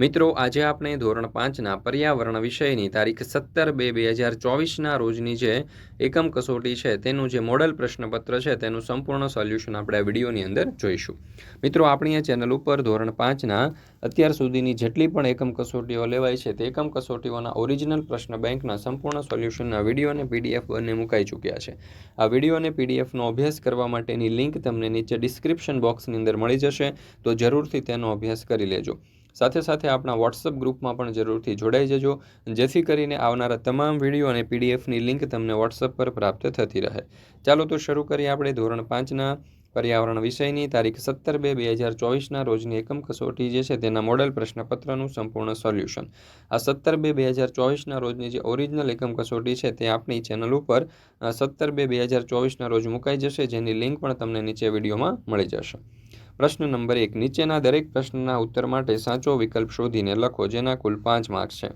મિત્રો, આજે આપણે ધોરણ પાંચના પર્યાવરણ વિષયની તારીખ સત્તર બે બે હજાર ચોવીસના રોજની જે એકમ કસોટી છે, તેનું જે મોડલ પ્રશ્નપત્ર છે, તેનું સંપૂર્ણ સોલ્યુશન આપણે આ વિડીયોની અંદર જોઈશું. મિત્રો, આપણી આ ચેનલ ઉપર ધોરણ પાંચના અત્યાર સુધીની જેટલી પણ એકમ કસોટીઓ લેવાય છે, તે એકમ કસોટીઓના ઓરિજિનલ પ્રશ્ન બેંકના સંપૂર્ણ સોલ્યુશનના વીડિયો અને પીડીએફ બંને મુકાઈ ચૂક્યા છે. આ વીડિયો અને પીડીએફનો અભ્યાસ કરવા માટેની લિંક તમને નીચે ડિસ્ક્રિપ્શન બોક્સની અંદર મળી જશે, તો જરૂરથી તેનો અભ્યાસ કરી લેજો. સાથે સાથે આપણા વોટ્સઅપ ગ્રુપમાં પણ જરૂરથી જોડાઈ જજો, જેથી કરીને આવનારા તમામ વીડિયો અને પીડીએફની લિંક તમને વોટ્સઅપ પર પ્રાપ્ત થતી રહે. ચાલો તો શરૂ કરીએ આપણે ધોરણ પાંચના પર્યાવરણ વિષયની. તારીખ સત્તર બે બે હજાર ચોવીસના રોજની એકમ કસોટી જે છે તેના મોડલ પ્રશ્નપત્રનું સંપૂર્ણ સોલ્યુશન આ સત્તર બે બે હજાર ચોવીસના રોજની જે ઓરિજિનલ એકમ કસોટી છે તે આપણી ચેનલ ઉપર સત્તર બે બે હજાર ચોવીસના રોજ મુકાઈ જશે. જેની લિંક પણ તમને નીચે વિડીયોમાં મળી જશે. પ્રશ્ન નંબર એક, નીચેના દરેક પ્રશ્નના ઉત્તર માટે સાચો વિકલ્પ શોધીને લખો, જેના કુલ પાંચ માર્ક્સ છે.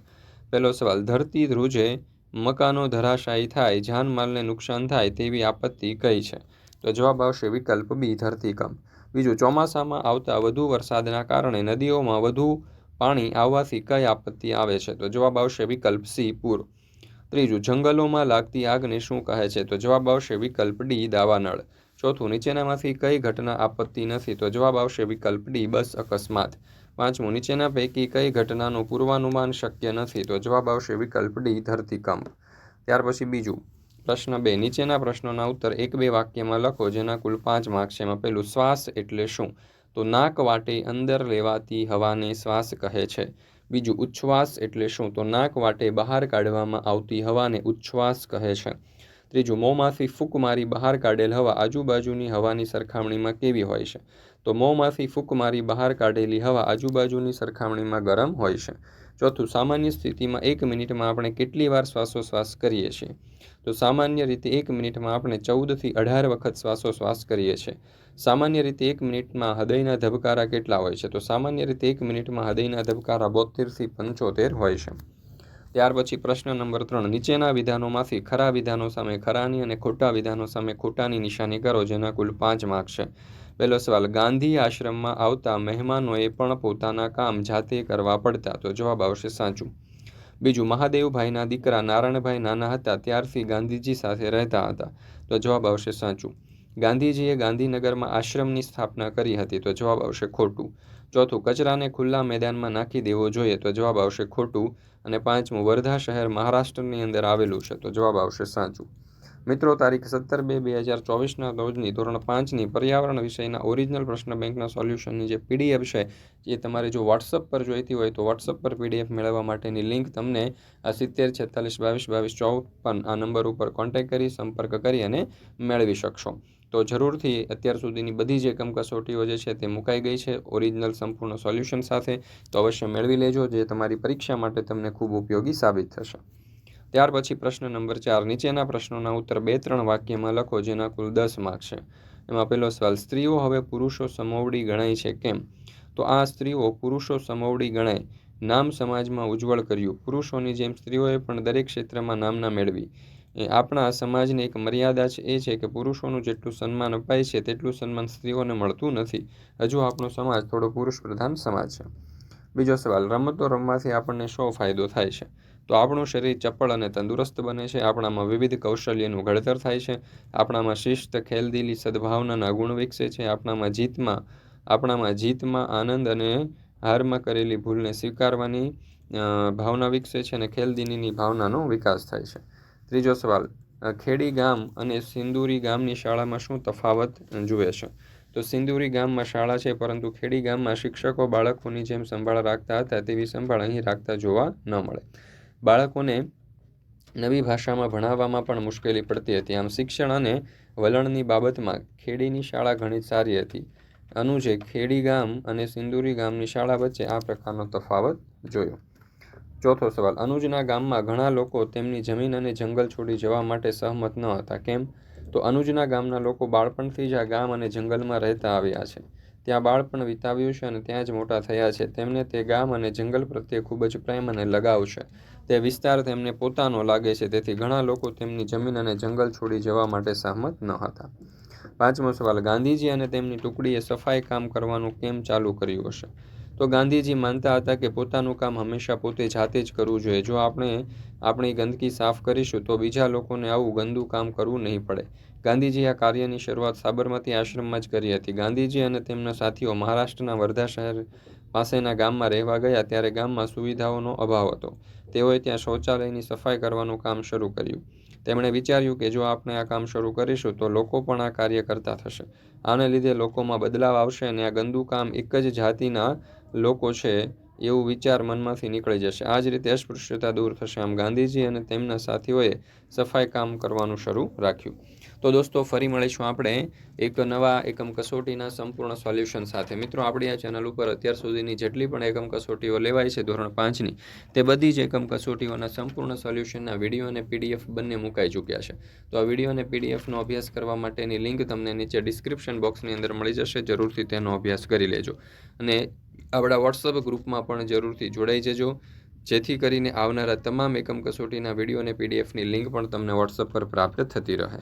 પહેલો સવાલ, ધરતી ધ્રુજે મકાનો ધરાશાયી થાય, જાનમાલને નુકસાન થાય તેવી આપત્તિ કઈ છે? તો જવાબ આવશે વિકલ્પ બી ધરતીકંપ બીજું, ચોમાસામાં આવતા વધુ વરસાદના કારણે નદીઓમાં વધુ પાણી આવવાથી કઈ આપત્તિ આવે છે? તો જવાબ આવશે વિકલ્પ સી, પૂર. ત્રીજું, જંગલોમાં લાગતી આગને શું કહે છે? તો જવાબ આવશે વિકલ્પ ડી, દાવાનળ. ચોથું, નીચેનામાંથી કઈ ઘટના આપત્તિ નથી? તો જવાબ આવશે વિકલ્પ ડી, બસ અકસ્માત. પાંચમું, નીચેના પૈકી કઈ ઘટનાનું પૂર્વાનુમાન શક્ય નથી? તો જવાબ આવશે વિકલ્પ ડી, ધરતીકંપ. ત્યાર પછી બીજું, પ્રશ્ન બે, નીચેના પ્રશ્નોના ઉત્તર એક બે વાક્યમાં લખો, જેના કુલ પાંચ માર્ક્સ એમાં પહેલું, શ્વાસ એટલે શું? તો નાક વાટે અંદર લેવાતી હવાને શ્વાસ કહે છે. બીજું, ઉચ્છ્વાસ એટલે શું? તો નાક વાટે બહાર કાઢવામાં આવતી હવાને ઉચ્છ્વાસ કહે છે. ત્રીજું, મોંમાંથી ફૂંક મારી બહાર કાઢેલ હવા આજુબાજુની હવાની સરખામણીમાં કેવી હોય છે? તો મોંમાંથી ફૂંક મારી બહાર કાઢેલી હવા આજુબાજુની સરખામણીમાં ગરમ હોય છે. ચોથું, સામાન્ય સ્થિતિમાં એક મિનિટમાં આપણે કેટલી વાર શ્વાસોશ્વાસ કરીએ છીએ? તો સામાન્ય રીતે એક મિનિટમાં આપણે ચૌદથી અઢાર વખત શ્વાસોશ્વાસ કરીએ છીએ. સામાન્ય રીતે એક મિનિટમાં હૃદયના ધબકારા કેટલા હોય છે? તો સામાન્ય રીતે એક મિનિટમાં હૃદયના ધબકારા બોતેરથી પંચોતેર હોય છે. ત્યાર પછી પ્રશ્ન નંબર ત્રણ, નીચેના વિધાનોમાંથી ખરા વિધાનો સામે ખરાની અને ખોટા વિધાનો સામે ખોટાની નિશાની કરો, જેના કુલ પાંચ માર્ક છે. પહેલો સવાલ, ગાંધી આશ્રમમાં આવતા મહેમાનોએ પણ પોતાના કામ જાતે કરવા પડતા? તો જવાબ આવશે સાચું. બીજું, મહાદેવભાઈના દીકરા નારાયણભાઈ નાના હતા, ત્યારથી ગાંધીજી સાથે રહેતા હતા. તો જવાબ આવશે સાચું. ગાંધીજીએ ગાંધીનગરમાં આશ્રમની સ્થાપના કરી હતી તો જવાબ આવશે ખોટું. ચોથું, કચરાને ખુલ્લા મેદાનમાં નાખી દેવો જોઈએ તો જવાબ આવશે ખોટું અને પાંચમું, વર્ધા શહેર મહારાષ્ટ્રની અંદર આવેલું છે તો જવાબ આવશે સાચું. મિત્રો, તારીખ સત્તર બે બે હજાર ચોવીસના રોજની ધોરણ પાંચની પર્યાવરણ વિષયના ઓરિજિનલ પ્રશ્ન બેંકના સોલ્યુશનની જે પીડીએફ છે, એ તમારે જો વોટ્સઅપ પર જોઈતી હોય તો વોટ્સઅપ પર પીડીએફ મેળવવા માટેની લિંક તમને આ સિત્તેર, છેતાલીસ, બાવીસ બાવીસ, ચોપન આ નંબર ઉપર કોન્ટેક્ટ કરી સંપર્ક કરી અને મેળવી શકશો. તો જરૂરથી અત્યાર સુધીની બધી જે કમ કસોટીઓ જે છે તે મુકાઈ ગઈ છે. ઓરિજિનલ સંપૂર્ણ સોલ્યુશન સાથે. તો અવશ્ય મેળવી લેજો, જે તમારી પરીક્ષા માટે તમને ખૂબ ઉપયોગી સાબિત થશે. ત્યાર પછી પ્રશ્ન નંબર ચાર. નીચેના પ્રશ્નોના ઉત્તર બે ત્રણ વાક્યમાં લખો, જેના કુલ દસ માર્ક છે. એમાં પહેલો સવાલ, સ્ત્રીઓ હવે પુરુષો સમોવડી ગણાય છે કેમ? તો આ સ્ત્રીઓ પુરુષો સમોવડી ગણાય. નામ સમાજમાં ઉજ્જવળ કર્યું. પુરુષોની જેમ સ્ત્રીઓએ પણ દરેક ક્ષેત્રમાં નામના મેળવી. એ આપણા સમાજની એક મર્યાદા છે, એ છે કે પુરુષોનું જેટલું સન્માન અપાય છે, તેટલું સન્માન સ્ત્રીઓને મળતું નથી. હજુ આપણો સમાજ થોડો પુરુષ પ્રધાન સમાજ છે. બીજો સવાલ, રમતો રમવાથી આપણને શો ફાયદો થાય છે? તો આપણું શરીર ચપળ અને તંદુરસ્ત બને છે, આપણામાં વિવિધ કૌશલ્યનું ઘડતર થાય છે, આપણામાં શિસ્ત, ખેલદિલી, સદભાવનાના ગુણ વિકસે છે, આપણામાં જીતમાં આપણામાં જીતમાં આનંદ અને હારમાં કરેલી ભૂલને સ્વીકારવાની ભાવના વિકસે છે અને ખેલદિલીની ભાવનાનો વિકાસ થાય છે. ત્રીજો સવાલ ખેડી ગામ અને સિંદુરી ગામની શાળામાં શું તફાવત જુએ છે? તો સિંદુરી ગામમાં શાળા છે, પરંતુ ખેડી ગામમાં શિક્ષકો બાળકોની જેમ સંભાળ રાખતા હતા, તેવી સંભાળ અહીં રાખતા જોવા ન મળે. બાળકોને નવી ભાષામાં ભણાવવામાં પણ મુશ્કેલી પડતી હતી. આમ શિક્ષણ અને વલણની બાબતમાં ખેડીની શાળા ઘણી સારી હતી. અનુજે ખેડી ગામ અને સિંદુરી ગામની શાળા વચ્ચે આ પ્રકારનો તફાવત જોયો. ચોથો સવાલ, અનુજના ગામમાં ઘણા લોકો તેમની જમીન અને જંગલ છોડી જવા માટે સહમત ન હતા. કેમ? તો અનુજના ગામના લોકો બાળપણથી જ આ ગામ અને જંગલમાં રહેતા આવ્યા છે. ત્યાં બાળપણ વિતાવ્યું છે અને ત્યાં જ મોટા થયા છે. તેમને તે ગામ અને જંગલ પ્રત્યે ખૂબ જ પ્રેમ અને લગાવ છે. તે વિસ્તાર તેમને પોતાનો લાગે છે, તેથી ઘણા લોકો તેમની જમીન અને જંગલ છોડી જવા માટે સહમત ન હતા. પાંચમો સવાલ, ગાંધીજી અને તેમની ટુકડીએ સફાઈ કામ કરવાનું કેમ ચાલુ કર્યું હશે? તો ગાંધીજી માનતા હતા કે પોતાનું કામ હંમેશા પોતે જાતે જ કરવું જોઈએ. જો આપણે આપણી ગંદકી સાફ કરીશું, તો બીજા લોકોને આવું ગંદુ કામ કરવું નહીં પડે. ગાંધીજી આ કાર્યની શરૂઆત સાબરમતી આશ્રમમાં જ કરી હતી. ગાંધીજી અને તેમના સાથીઓ મહારાષ્ટ્રના વર્ધા શહેર પાસેના ગામમાં રહેવા ગયા ત્યારે ગામમાં સુવિધાઓનો અભાવ હતો. તેઓએ ત્યાં શૌચાલયની સફાઈ કરવાનું કામ શરૂ કર્યું. તેમણે વિચાર્યું કે જો આપણે આ કામ શરૂ કરીશું, તો લોકો પણ આ કાર્ય કરતા થશે. આને લીધે લોકોમાં બદલાવ આવશે અને આ ગંદુ કામ એક જ જાતિના લોકો છે, એવું વિચાર મનમાંથી નીકળી જશે. આ જ રીતે અસ્પૃશ્યતા દૂર થશે. આમ ગાંધીજી અને તેમના સાથીઓએ સફાઈ કામ કરવાનું શરૂ રાખ્યું. તો દોસ્તો, ફરી મળીશું આપણે એક નવા એકમ કસોટીના સંપૂર્ણ સોલ્યુશન સાથે. મિત્રો, આપણી આ ચેનલ ઉપર અત્યાર સુધીની જેટલી પણ એકમ કસોટીઓ લેવાય છે, ધોરણ પાંચની, તે બધી જ એકમ કસોટીઓના સંપૂર્ણ સોલ્યુશનના વીડિયો અને પીડીએફ બંને મુકાઈ ચૂક્યા છે. તો આ વીડિયો અને પીડીએફનો અભ્યાસ કરવા માટેની લિંક તમને નીચે ડિસ્ક્રિપ્શન બોક્સની અંદર મળી જશે. જરૂરથી તેનો અભ્યાસ કરી લેજો. અને આપણા વોટ્સઅપ ગ્રુપમાં પણ જરૂરથી જોડાઈ જજો. જેથી કરીને આવનારા તમામ એકમ કસોટીના વીડિયો અને પીડીએફની લિંક પણ તમને વોટ્સઅપ પર પ્રાપ્ત થતી રહે.